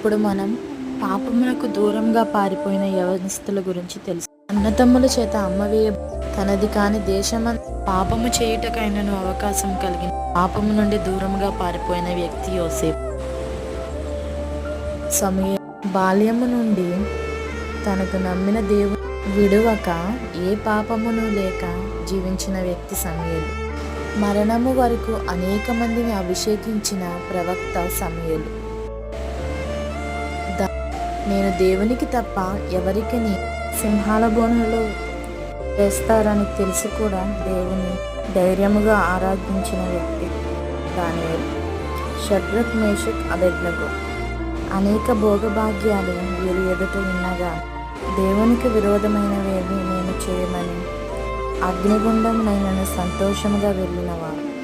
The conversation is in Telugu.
ఇప్పుడు మనం పాపమునకు దూరంగా పారిపోయిన యవనస్తుల గురించి తెలుసు. అన్నతమ్ముల చేత అమ్మవేయ తనది కాని దేశమ పాపము చేయుటకైనను అవకాశం కలిగిన పాపము నుండి దూరంగా పారిపోయిన వ్యక్తి యోసేపు. సమయ బాల్యము నుండి తనకు నమ్మిన దేవుడు విడువక ఏ పాపమును లేక జీవించిన వ్యక్తి సమయలు. మరణము వరకు అనేక మందిని అభిషేకించిన ప్రవక్త సమయలు. నేను దేవునికి తప్ప ఎవరికని సింహాల బోనులో వేస్తారని తెలిసి కూడా దేవుని ధైర్యముగా ఆరాధించిన వ్యక్తి దానియేలు. షడ్రక్ మేషక్ అబెద్నగో. అనేక భోగభాగ్యాలు వీరి ఎదుట ఉన్నగా దేవునికి విరోధమైనవేవి నేను చేయమని అగ్నిగుండం నైనను సంతోషముగా వెళ్ళినవారు